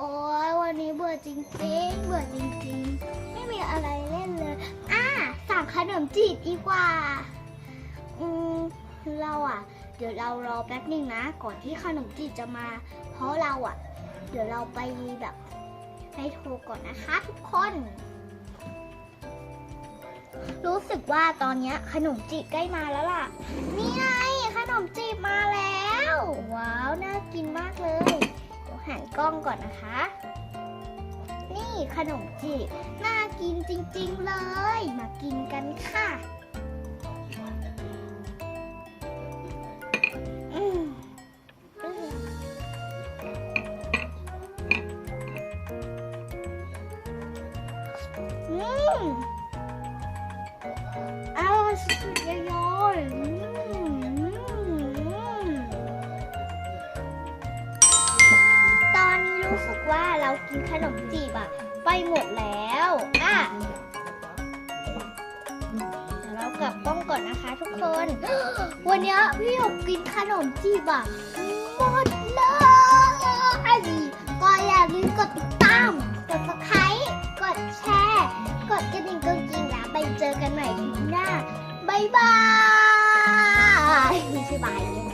อ้ยวันนี้เบื่อจริงๆ เบื่อจริงๆ ไม่มีอะไรเล่นเลย อะสั่งขนมจีบดีกว่า อืมเราอะ เดี๋ยวเรารอแป๊บนึงนะ ก่อนที่ขนมจีบจะมา เพราะเราอะ เดี๋ยวเราไปแบบไปโทรก่อนนะคะ ทุกคน รู้สึกว่าตอนนี้ขนมจีบใกล้มาแล้วล่ะ นี่ไงขนมจีบมาแล้ว ว้าว น่ากินมากเลย หันกล้องก่อนนะคะ นี่ขนมจีบน่ากินจริงๆเลย มากินกันค่ะอืมอืมอืมอร่อยสุดๆเลย ว่าเรากินขนมจีบอะไปหมดแล้วอะเดี๋ยวเรากลับกล้องก่อนนะคะทุกคน วันนี้พี่หยกกินขนมจีบอะหมดเลยก็อย่าลืมกดติดตาม กด subscribe กดแชร์ กดกระดิ่งกรุ้งกริ้งนะไปเจอกันใหม่ทีหน้าบายบายบายเลยบ๊ายบายค่ะก็มาดูพี่หยกได้นะคะบ๊ายบาย